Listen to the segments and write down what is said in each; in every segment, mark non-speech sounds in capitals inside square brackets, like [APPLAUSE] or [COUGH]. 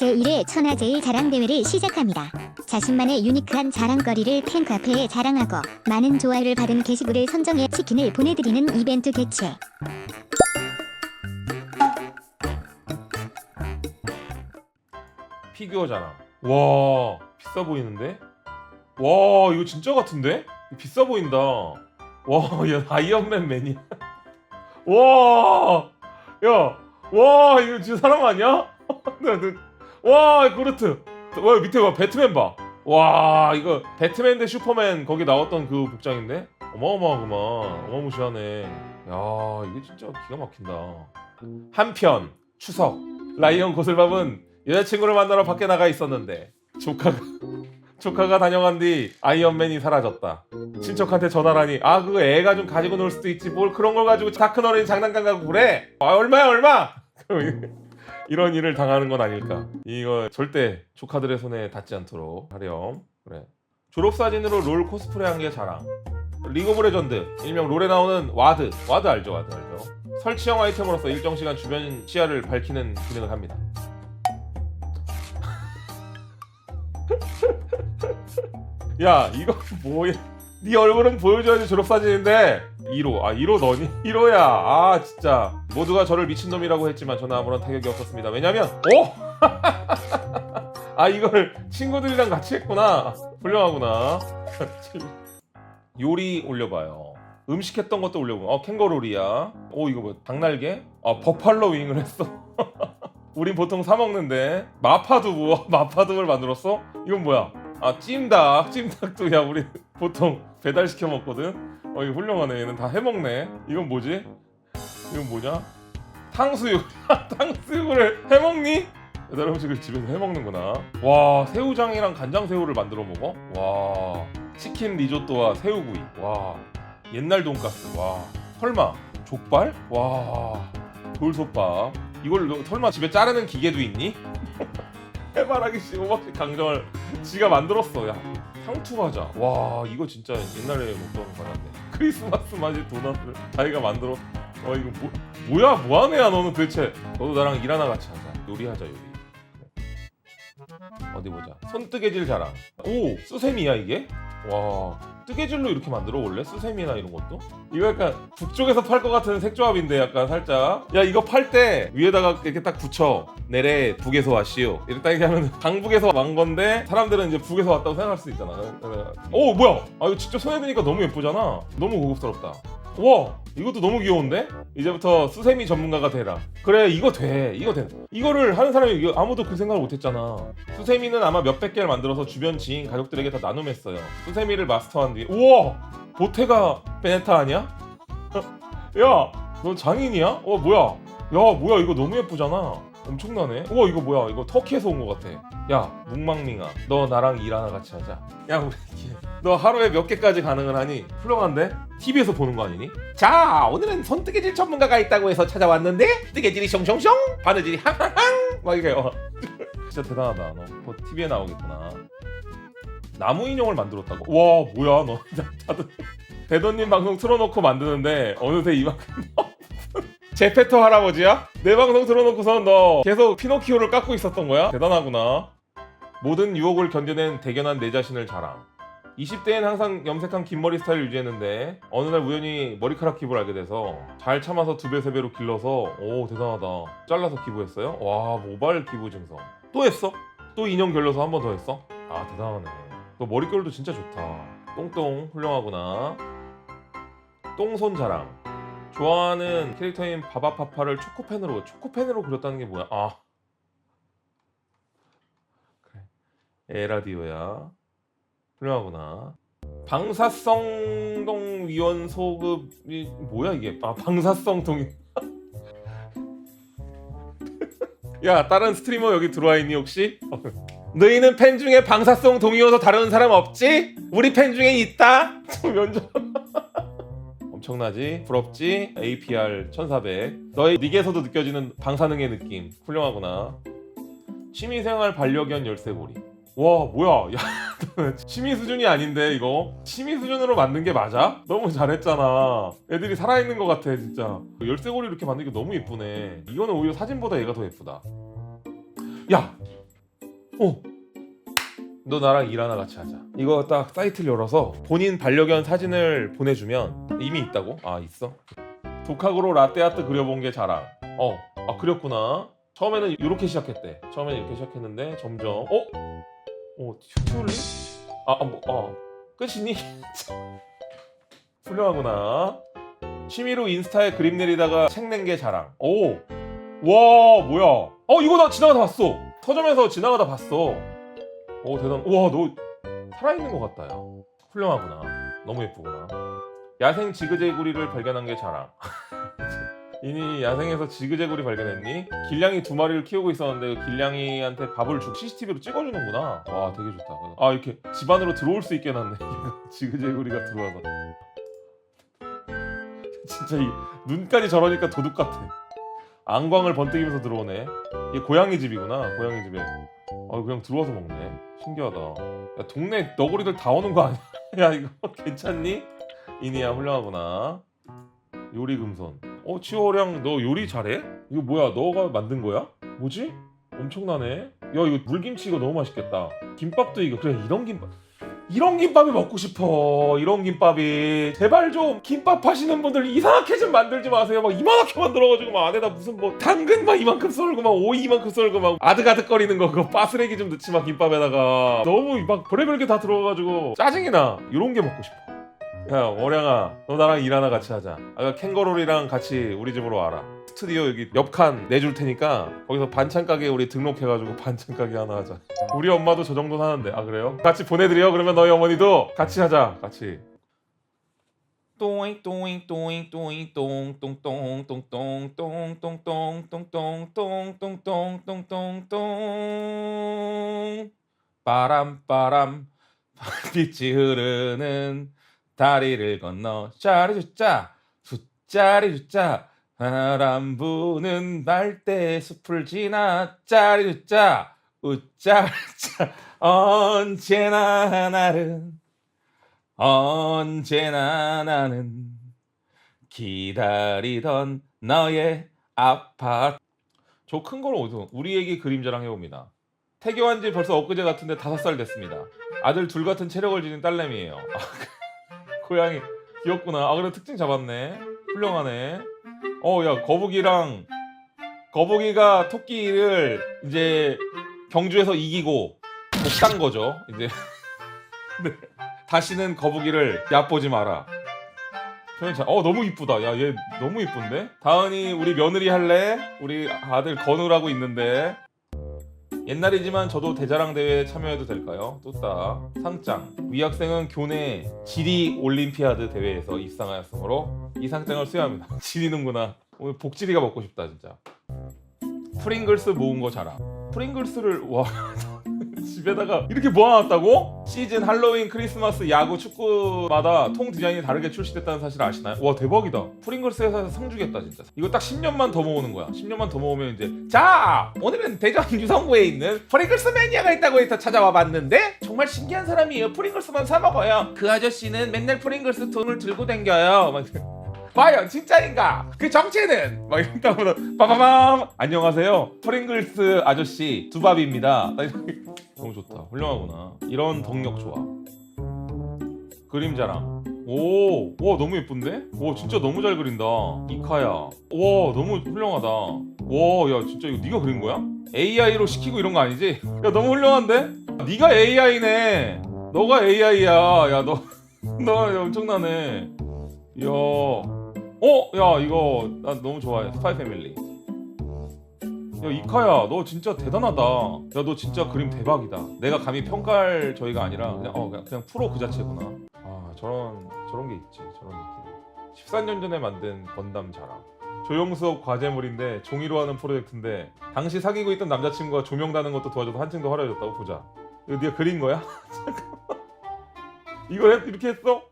제1회 천하제일 자랑대회를 시작합니다. 자신만의 유니크한 자랑거리를 팬 카페에 자랑하고 많은 좋아요를 받은 게시글을 선정해 치킨을 보내드리는 이벤트 개최. 피규어 자랑. 와 비싸 보이는데? 와 이거 진짜 같은데? 비싸 보인다. 와, 야 아이언맨 매니. [LAUGHS] 와, 야, 와 이거 진짜 사람 아니야? [LAUGHS] 와 그루트. 와 밑에 봐 배트맨 봐. 와 이거 배트맨 대 슈퍼맨 거기 나왔던 그 복장인데? 어마어마하구만. 어마무시하네. 야 이게 진짜 기가 막힌다. 한편 추석 라이언 고슬밥은 여자친구를 만나러 밖에 나가 있었는데 조카가 [LAUGHS] 조카가 다녀간 뒤 아이언맨이 사라졌다. 친척한테 전화라니 아 그거 애가 좀 가지고 놀 수도 있지 뭘 그런 걸 가지고 다 큰 어른이 장난감 가고 그래? 아 얼마야 얼마? [LAUGHS] 이런 일을 당하는 건 아닐까. 이거 절대 조카들의 손에 닿지 않도록 하렴. 그래. 졸업 사진으로 롤 코스프레 한 게 자랑. 리그 오브 레전드 일명 롤에 나오는 와드 와드 알죠 와드 알죠 설치형 아이템으로서 일정 시간 주변 시야를 밝히는 기능을 합니다 [LAUGHS] 야 이거 뭐야 네 얼굴은 보여줘야지 졸업사진인데. 1호 아 1호 너니? [LAUGHS] 1호야. 아 진짜. 모두가 저를 미친놈이라고 했지만 저는 아무런 타격이 없었습니다. 왜냐면 오! [LAUGHS] 아 이걸 친구들이랑 같이 했구나. 훌륭하구나. [LAUGHS] 요리 올려봐요. 음식 했던 것도 올려보고. 어 캥거루리야. 오 이거 뭐 닭날개? 아 버팔로 윙을 했어. 우린 보통 사 먹는데. 마파두부. 마파두부를 만들었어? 이건 뭐야? 아 찜닭 찜닭도 야 우리 보통 배달 시켜 먹거든. 어 이거 훌륭하네. 얘는 다 해먹네. 이건 뭐지? 이건 뭐냐? 탕수육. [LAUGHS] 탕수육을 해먹니? 배달 음식을 집에서 해먹는구나. 와 새우장이랑 간장 새우를 만들어 먹어? 와 치킨 리조또와 새우구이. 와 옛날 돈가스. 와 설마 족발? 와 돌솥밥. 이걸 너 설마 집에 자르는 기계도 있니? 해바라기 씨 호박씨 강정을 지가 만들었어. 야 상투 과자. 와 이거 진짜 옛날에 먹던 과자인데. 크리스마스 맞이 도넛을 자기가 만들어. 와 이거 뭐, 뭐야? 뭐하는 애야 너는 도대체? 너도 나랑 일 하나 같이 하자. 요리하자 요리. 어디 보자. 손뜨개질 자랑. 오 수세미야 이게 와 뜨개질로 이렇게 만들어 원래? 수세미나 이런 것도? 이거 약간 북쪽에서 팔 것 같은 색조합인데 약간 살짝. 야 이거 팔 때 위에다가 이렇게 딱 붙여. 내래 북에서 왔시오. 이렇게 딱 얘기하면 [LAUGHS] 강북에서 완 건데 사람들은 이제 북에서 왔다고 생각할 수 있잖아. 오 뭐야? 아 이거 직접 손에 드니까 너무 예쁘잖아. 너무 고급스럽다. 와 이것도 너무 귀여운데? 이제부터 수세미 전문가가 되라. 그래 이거 돼. 이거 돼. 이거를 하는 사람이 아무도 그 생각을 못했잖아. 수세미는 아마 몇백 개를 만들어서 주변 지인 가족들에게 다 나눔했어요. 수세미를 마스터한 뒤에 우와! 보테가 베네타 아니야? 야너 장인이야? 어 뭐야? 야 뭐야? 이거 너무 예쁘잖아 엄청나네. 우와 이거 뭐야? 이거 터키에서 온 것 같아. 야 묵망밍아 너 나랑 일 하나 같이 하자. 야 우리 너 하루에 몇 개까지 가능을 하니? 훌륭한데? TV에서 보는 거 아니니? 자 오늘은 손뜨개질 전문가가 있다고 해서 찾아왔는데 뜨개질이 숑숑숑 바느질이 항항항 막 어. [LAUGHS] 진짜 대단하다 너. TV에 나오겠구나. 나무 인형을 만들었다고? 와 뭐야 너. [LAUGHS] 다들 대도님 방송 틀어놓고 만드는데 어느새 이만큼 제페토 할아버지야? 내 방송 틀어놓고선 너 계속 피노키오를 깎고 있었던 거야? 대단하구나 모든 유혹을 견뎌낸 대견한 내 자신을 자랑 20대엔 항상 염색한 긴 머리 스타일을 유지했는데 어느 날 우연히 머리카락 기부를 알게 돼서 잘 참아서 두 배 세 배로 길러서 오 대단하다 잘라서 기부했어요? 와 모발 기부 증서 또 했어? 또 인형 결려서 한 번 더 했어? 아 대단하네 너 머릿결도 진짜 좋다 똥똥 훌륭하구나 똥손 자랑 좋아하는 캐릭터인 바바파파를 초코펜으로 초코펜으로 그렸다는 게 뭐야? 아 그래 에라디오야 훌륭하구나 방사성 위원 소급이 뭐야 이게 아 방사성 동위 [LAUGHS] 야 다른 스트리머 여기 들어와 있니 혹시? [LAUGHS] 너희는 팬 중에 방사성 동의어서 다루는 사람 없지? 우리 팬 중에 있다? [LAUGHS] 면접 엄청나지? 부럽지? APR 1400 너의 닉에서도 느껴지는 방사능의 느낌. 훌륭하구나. 취미생활 반려견 열쇠고리. 와 뭐야? [LAUGHS] 야 취미 수준이 아닌데 이거? 취미 수준으로 만든 게 맞아? 너무 잘했잖아. 애들이 살아있는 것 같아 진짜. 열쇠고리 이렇게 만든 게 너무 예쁘네. 이거는 오히려 사진보다 얘가 더 예쁘다. 야! 어. 너 나랑 일 하나 같이 하자. 이거 딱 사이트를 열어서 본인 반려견 사진을 보내주면 이미 있다고? 아 있어? 독학으로 라떼아트 그려본 게 자랑. 어, 아 그렸구나. 처음에는 이렇게 시작했대. 처음에는 이렇게 시작했는데 점점 어? 어 튜토리? 아, 아 뭐, 아 끝이니? [LAUGHS] 훌륭하구나. 취미로 인스타에 그림 내리다가 책 낸 게 자랑. 오, 와 뭐야? 어 이거 나 지나가다 봤어. 서점에서 지나가다 봤어. 오 대단. 우와 너 살아있는 것 같다 야. 훌륭하구나. 너무 예쁘구나. 야생 지그재구리를 발견한 게 자랑. [LAUGHS] 이니 야생에서 지그재구리 발견했니? 길냥이 두 마리를 키우고 있었는데 그 길냥이한테 밥을 주 CCTV로 찍어주는구나. 와 되게 좋다. 아 이렇게 집 안으로 들어올 수 있게 해놨네. [LAUGHS] 지그재구리가 들어와서. [LAUGHS] 진짜 이 눈까지 저러니까 도둑 같아. 안광을 번뜩이면서 들어오네. 이게 고양이 집이구나. 고양이 집에. 아 그냥 들어와서 먹네. 신기하다. 야 동네 너구리들 다 오는 거 아니야? [LAUGHS] 야 이거 괜찮니? 이니야 훌륭하구나. 요리 금손. 어 치호령 너 요리 잘해? 이거 뭐야? 너가 만든 거야? 뭐지? 엄청나네. 야 이거 물김치 이거 너무 맛있겠다. 김밥도 이거 그래 이런 김밥. 이런 김밥이 먹고 싶어. 이런 김밥이 제발 좀 김밥 하시는 분들 이상하게 좀 만들지 마세요. 막 이만하게 만들어가지고 막 안에다 무슨 뭐 당근 막 이만큼 썰고 막 오이 이만큼 썰고 막 아득아득거리는 거 그거 빠스레기 좀 넣지 막 김밥에다가 너무 막 별의별 게 다 들어가가지고 짜증이 나. 이런 게 먹고 싶어. 야 월양아 너 나랑 일 하나 같이 하자. 아까 캥거루리랑 같이 우리 집으로 와라. 스튜디오 여기 옆 칸 내줄 테니까 거기서 반찬 가게 우리 등록해가지고 반찬 가게 하나 하자. 우리 엄마도 저 정도는 하는데 아 그래요? 같이 보내드려 그러면 너희 어머니도 같이 하자 같이 또잉 또잉 또잉 또잉 똥똥똥똥똥똥똥똥똥똥똥똥똥똥똥 바람 바람 빛이 흐르는 다리를 건너 짜리 숫자 숫자리 숫자 바람 부는 날대 숲을 지나 짜리 숫자 우짜짜 언제나 나는 언제나 나는 기다리던 너의 아파트. 저 큰 걸 어디서 우리 애기 그림자랑 해봅니다. 태교한 지 벌써 엊그제 같은데 다섯 살 됐습니다. 아들 둘 같은 체력을 지닌 딸내미예요. 아, [LAUGHS] 고양이 귀엽구나 아 그래 특징 잡았네 훌륭하네 어 야 거북이랑 거북이가 토끼를 이제 경주에서 이기고 복단 거죠. 이제 근데 [LAUGHS] 다시는 거북이를 얕보지 마라. 표현 잘. 어 너무 이쁘다. 야 얘 너무 이쁜데. 다은이 우리 며느리 할래? 우리 아들 건우라고 있는데. 옛날이지만 저도 대자랑 대회에 참여해도 될까요? 뚜따 상장 위 학생은 교내 지리 올림피아드 대회에서 입상하였으므로 이 상장을 수여합니다. [LAUGHS] 지리는구나. 오늘 복지리가 먹고 싶다 진짜. 프링글스 모은 거 자랑. 프링글스를 와 [LAUGHS] 집에다가 이렇게 모아놨다고? 시즌 할로윈 크리스마스 야구 축구마다 통 디자인이 다르게 출시됐다는 사실 아시나요? 와 대박이다. 프링글스 회사에서 상 주겠다 진짜. 이거 딱 10년만 더 모으는 거야. 10년만 더 모으면 이제 자! 오늘은 대전 유성구에 있는 프링글스 매니아가 있다고 해서 찾아와 봤는데 정말 신기한 사람이에요. 프링글스만 사 먹어요. 그 아저씨는 맨날 프링글스 통을 들고 댕겨요. 막 과연 진짜인가? 그 정체는? 막 이렇게 하면 빠바밤. 안녕하세요. 프링글스 아저씨 두밥입니다. 너무 좋다. 훌륭하구나. 이런 덕력 좋아. 그림자랑. 오, 와 너무 예쁜데? 와 진짜 너무 잘 그린다. 이카야. 와 너무 훌륭하다. 와 야 진짜 이거 네가 그린 거야? AI로 시키고 이런 거 아니지? 야 너무 훌륭한데? 네가 AI네. 너가 AI야. 야너 [LAUGHS] 너 엄청나네. 이야 어? 야 이거 나 너무 좋아해. 스파이 패밀리. 야 이카야 너 진짜 대단하다. 야 너 진짜 그림 대박이다. 내가 감히 평가할 저희가 아니라 그냥 어 그냥, 그냥 프로 그 자체구나. 아 저런 저런 게 있지 저런 느낌. 14년 전에 만든 건담 자랑. 조영수업 과제물인데 종이로 하는 프로젝트인데 당시 사귀고 있던 남자친구가 조명 다는 것도 도와줘서 한층 더 화려해졌다고 보자. 이거 네가 그린 거야? [LAUGHS] 잠깐만. 이걸 했- 이렇게 했어?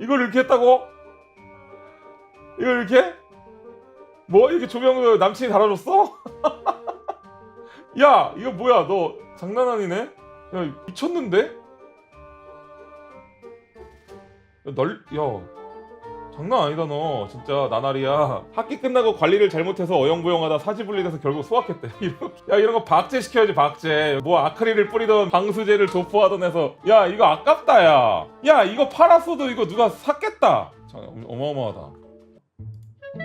이걸 이렇게 했다고? 이걸 이렇게? 뭐? 이렇게 조명을 남친이 달아줬어? [LAUGHS] 야 이거 뭐야? 너 장난 아니네? 야 미쳤는데? 야, 널, 야 장난 아니다 너. 진짜 나날이야. 학기 끝나고 관리를 잘못해서 어영부영하다 사지분리돼서 결국 수학했대. [LAUGHS] 이런- 야 이런 거 박제 시켜야지 박제. 뭐 아크릴을 뿌리던 방수제를 도포하던 해서. 야 이거 아깝다 야야 이거 팔았어도 이거 누가 샀겠다. 자, 어마어마하다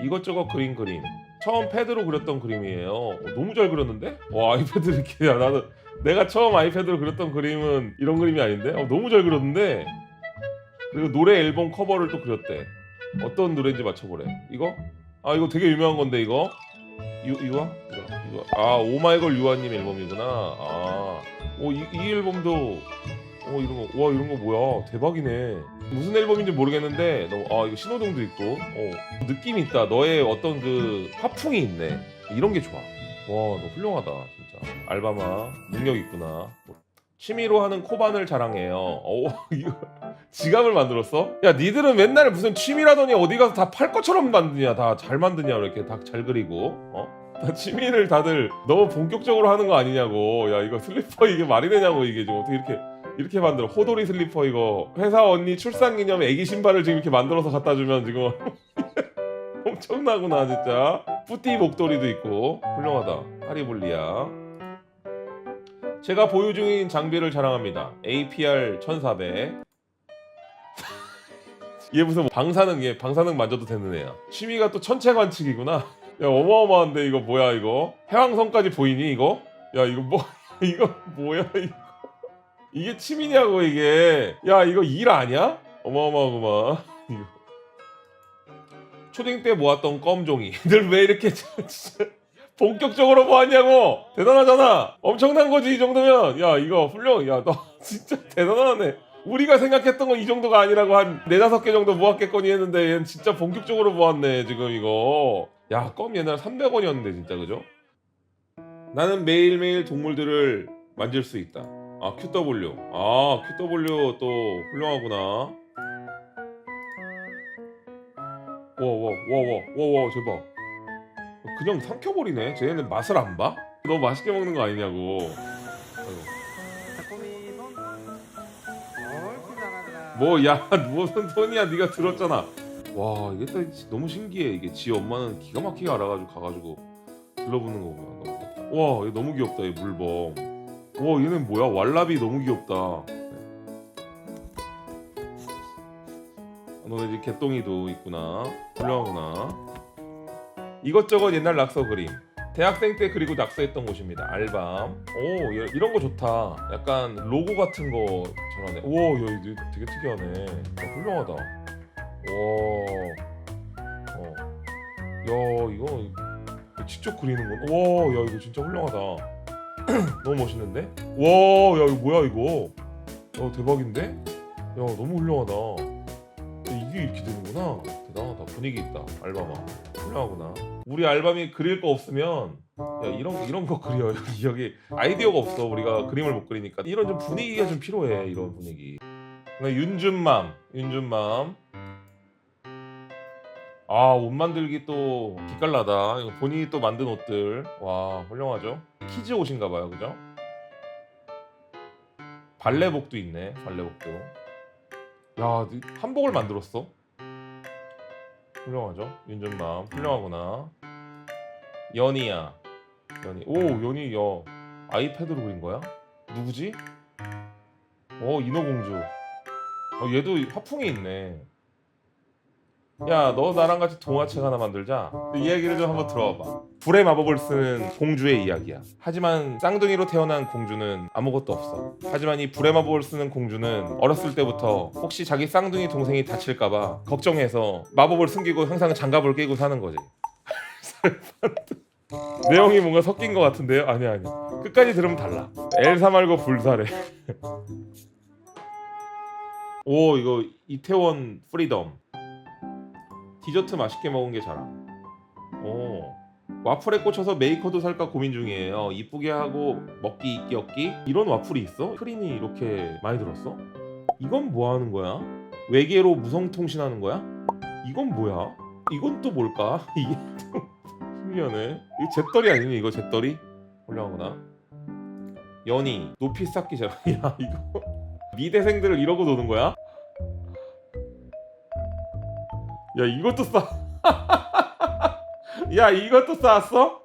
이것저것 그린 그림 처음 패드로 그렸던 그림이에요 어, 너무 잘 그렸는데? 와 아이패드 이렇게 야 나도 내가 처음 아이패드로 그렸던 그림은 이런 그림이 아닌데? 어, 너무 잘 그렸는데 그리고 노래 앨범 커버를 또 그렸대 어떤 노래인지 맞춰보래 이거? 아 이거 되게 유명한 건데 이거? 유, 유아? 이거. 아 오마이걸 유아님 앨범이구나 아오이 이 앨범도 어 이런 거와 이런 거 뭐야 대박이네 무슨 앨범인지 모르겠는데 너무 아 이거 신호등도 있고 어 느낌이 있다. 너의 어떤 그 화풍이 있네. 이런 게 좋아. 와 너 훌륭하다 진짜. 알바마 능력 있구나. 취미로 하는 코반을 자랑해요. 어 [LAUGHS] 이거 지갑을 만들었어? 야 니들은 맨날 무슨 취미라더니 어디 가서 다 팔 것처럼 만드냐. 다 잘 만드냐. 이렇게 다 잘 그리고 어? 다 취미를 다들 너무 본격적으로 하는 거 아니냐고. 야 이거 슬리퍼 이게 말이 되냐고 이게 지금. 어떻게 이렇게 이렇게 만들어. 호돌이 슬리퍼 이거. 회사 언니 출산 기념 애기 신발을 지금 이렇게 만들어서 갖다 주면 지금 [LAUGHS] 엄청나구나 진짜. 뿌띠 목도리도 있고. 훌륭하다. 하리볼리아. 제가 보유 중인 장비를 자랑합니다. APR 1400 얘 무슨 뭐 방사능 얘 방사능 만져도 되는 애야. 취미가 또 천체 관측이구나. [LAUGHS] 야 어마어마한데 이거 뭐야 이거? 해왕성까지 보이니 이거? 야 이거 뭐 [LAUGHS] 이거 뭐야 이거 이게 취미냐고 이게. 야 이거 일 아니야? 어마어마하구만. [LAUGHS] 초딩 때 모았던 껌종이. [LAUGHS] 늘 왜 이렇게 [LAUGHS] 진짜 본격적으로 모았냐고. 대단하잖아. 엄청난 거지 이 정도면. 야 이거 훌륭. 야 너 진짜 대단하네. 우리가 생각했던 건 이 정도가 아니라고 한 네다섯 개 정도 모았겠거니 했는데 얘는 진짜 본격적으로 모았네 지금 이거. 야 껌 옛날에 300원이었는데 진짜. 그죠? 나는 매일매일 동물들을 만질 수 있다 아 QW 아 QW 또 훌륭하구나. 와와와와와와 대박. 그냥 삼켜버리네. 쟤네는 맛을 안 봐? 너무 맛있게 먹는 거 아니냐고. 뭐야 [LAUGHS] 무슨 손이야. 네가 들었잖아. 와 이게 또 너무 신기해. 이게 지 엄마는 기가 막히게 알아가지고 가가지고 들러붙는 거구나. 와얘 너무 귀엽다. 얘 물범 와 얘는 뭐야? 왈라비 너무 귀엽다. 너네 집 개똥이도 있구나. 훌륭하구나. 이것저것 옛날 낙서 그림. 대학생 때 그리고 낙서했던 곳입니다. 알밤. 오 얘- 이런 거 좋다. 약간 로고 같은 거 저러네. 오야 이거 되게 특이하네. 야, 훌륭하다. 와어야 이거 직접 그리는 건와야 이거 진짜 훌륭하다 너무 멋있는데? 와 야 이거 뭐야 이거? 야 대박인데? 야 너무 훌륭하다. 야, 이게 이렇게 되는구나. 대단하다. 분위기 있다. 알바마. 훌륭하구나. 우리 알밤이 그릴 거 없으면 야 이런 이런 거 그려. [LAUGHS] 여기 아이디어가 없어. 우리가 그림을 못 그리니까. 이런 좀 분위기가 좀 필요해 이런 분위기. 그다음에 윤준맘. 윤준맘. 아 옷 만들기 또 기깔나다. 본인이 또 만든 옷들. 와 훌륭하죠 키즈 옷인가 봐요 그죠? 발레복도 있네 발레복도. 야니 한복을 만들었어? 훌륭하죠? 윤준맘 훌륭하구나. 연희야. 연희. 오 연희 야. 아이패드로 그린 거야? 누구지? 어 인어공주. 어 얘도 화풍이 있네 야 너 나랑 같이 동화책 하나 만들자. 이 이야기를 좀 한번 들어봐봐. 불의 마법을 쓰는 공주의 이야기야. 하지만 쌍둥이로 태어난 공주는 아무것도 없어. 하지만 이 불의 마법을 쓰는 공주는 어렸을 때부터 혹시 자기 쌍둥이 동생이 다칠까봐 걱정해서 마법을 숨기고 항상 장갑을 끼고 사는 거지. [LAUGHS] 내용이 뭔가 섞인 것 같은데요? 아니 아니. 끝까지 들으면 달라. 엘사 말고 불사래 [LAUGHS] 오 이거 이태원 프리덤 디저트 맛있게 먹은 게 자랑 오 와플에 꽂혀서 메이커도 살까 고민 중이에요 이쁘게 하고 먹기 있기 없기 이런 와플이 있어? 크림이 이렇게 많이 들었어? 이건 뭐 하는 거야? 외계로 무성 통신하는 거야? 이건 뭐야? 이건 또 뭘까? [LAUGHS] 이게 또 신기하네 이거 잿더리 아니니 이거 잿더리? 훌륭하구나 연희 높이 쌓기 잘. [LAUGHS] 야 이거 미대생들을 이러고 노는 거야? 야 이것도 싸. [LAUGHS] 야 이것도 싸왔어?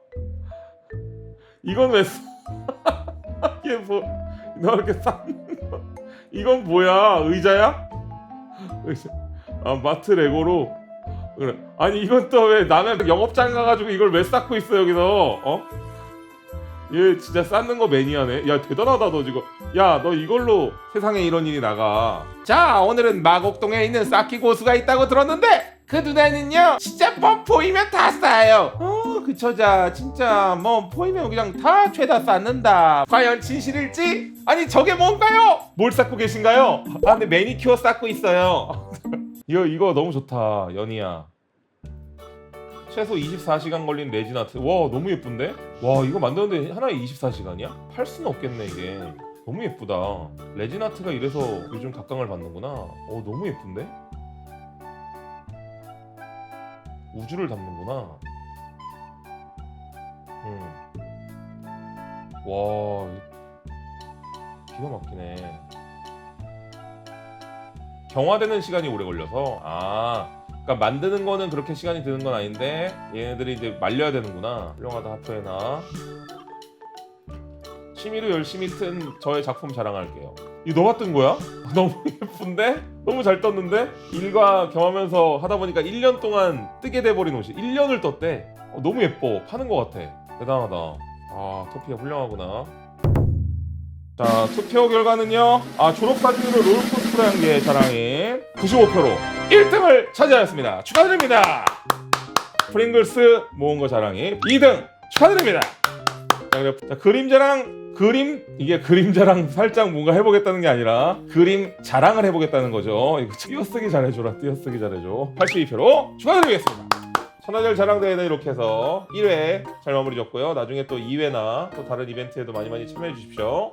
이건 왜 싸? [LAUGHS] 이게 뭐? 너 이렇게 싼 거? 이건 뭐야? 의자야? 의자. 아 마트 레고로. 그래. 아니 이건 또왜 남의 영업장 가가지고 이걸 왜 쌓고 있어 여기서? 어? 얘 진짜 쌓는 거 매니아네. 야 대단하다 너 지금. 야 너 이걸로 세상에 이런 일이 나가. 자 오늘은 마곡동에 있는 쌓기 고수가 있다고 들었는데 그 누나는요 진짜 뭐 보이면 다 싸요. 어 그 처자 진짜 뭐 보이면 그냥 다 죄다 쌓는다. 과연 진실일지? 아니 저게 뭔가요? 뭘 쌓고 계신가요? 아 근데 매니큐어 쌓고 있어요. [LAUGHS] 이거 이거 너무 좋다 연희야. 최소 24시간 걸린 레진 아트. 와 너무 예쁜데? 와 이거 만드는데 하나에 24시간이야? 팔 수는 없겠네 이게. 너무 예쁘다. 레진 아트가 이래서 요즘 각광을 받는구나. 어 너무 예쁜데? 우주를 담는구나. 음. 와 이- 기가 막히네. 경화되는 시간이 오래 걸려서 아 그러니까 만드는 거는 그렇게 시간이 드는 건 아닌데 얘네들이 이제 말려야 되는구나 훌륭하다 하프에나 취미로 열심히 튼 저의 작품 자랑할게요 이거 너가 뜬 거야? [LAUGHS] 너무 예쁜데? 너무 잘 떴는데? 일과 겸하면서 하다 보니까 1년 동안 뜨게 돼버린 옷이. 1년을 떴대. 어, 너무 예뻐. 파는 거 같아. 대단하다. 아 토피가 훌륭하구나. 자 투표 결과는요? 아 졸업사진으로 롤코스프레 한 게 자랑인 95표로 1등을 차지하였습니다. 축하드립니다. 프링글스 모은 거 자랑이 2등 축하드립니다. 자, 그래, 자 그림자랑 그림? 이게 그림 자랑 살짝 뭔가 해보겠다는 게 아니라 그림 자랑을 해보겠다는 거죠. 이거 띄어쓰기 잘해줘라 띄어쓰기 잘해줘. 82표로 축하드리겠습니다. 천하절 자랑대회는 이렇게 해서 1회 잘 마무리 졌고요. 나중에 또 2회나 또 다른 이벤트에도 많이 많이 참여해 주십시오